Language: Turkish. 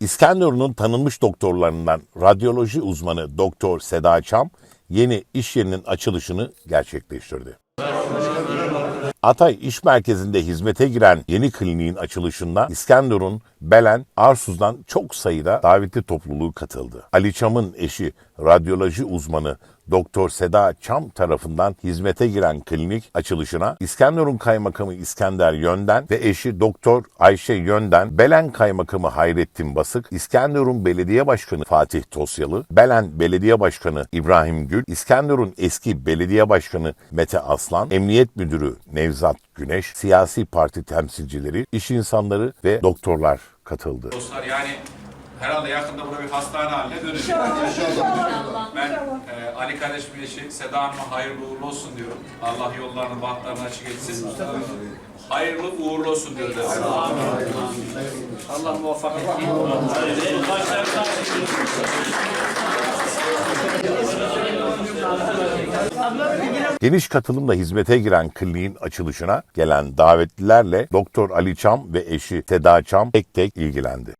İskenderun'un tanınmış doktorlarından radyoloji uzmanı Doktor Seda Çam yeni iş yerinin açılışını gerçekleştirdi. Atay İş Merkezi'nde hizmete giren yeni kliniğin açılışında İskenderun, Belen, Arsuz'dan çok sayıda davetli topluluğu katıldı. Ali Çam'ın eşi radyoloji uzmanı Doktor Seda Çam tarafından hizmete giren klinik açılışına İskenderun Kaymakamı İskender Yönden ve eşi Doktor Ayşe Yönden, Belen Kaymakamı Hayrettin Basık, İskenderun Belediye Başkanı Fatih Tosyalı, Belen Belediye Başkanı İbrahim Gül, İskenderun eski Belediye Başkanı Mete Aslan, Emniyet Müdürü Nevzat Güneş, siyasi parti temsilcileri, iş insanları ve doktorlar katıldı. dostlar yani herhalde yakında burada bir hastane haline dönecek. Ben e, Ali kardeşimin eşi Seda Hanım'a hayırlı uğurlu olsun diyorum. Allah yollarını, bahtlarını açık etsin. Hayırlı uğurlu olsun diyoruz. Allah muvaffak etsin. Geniş katılımla hizmete giren kliniğin açılışına gelen davetlilerle Doktor Ali Çam ve eşi Seda Çam tek tek ilgilendi.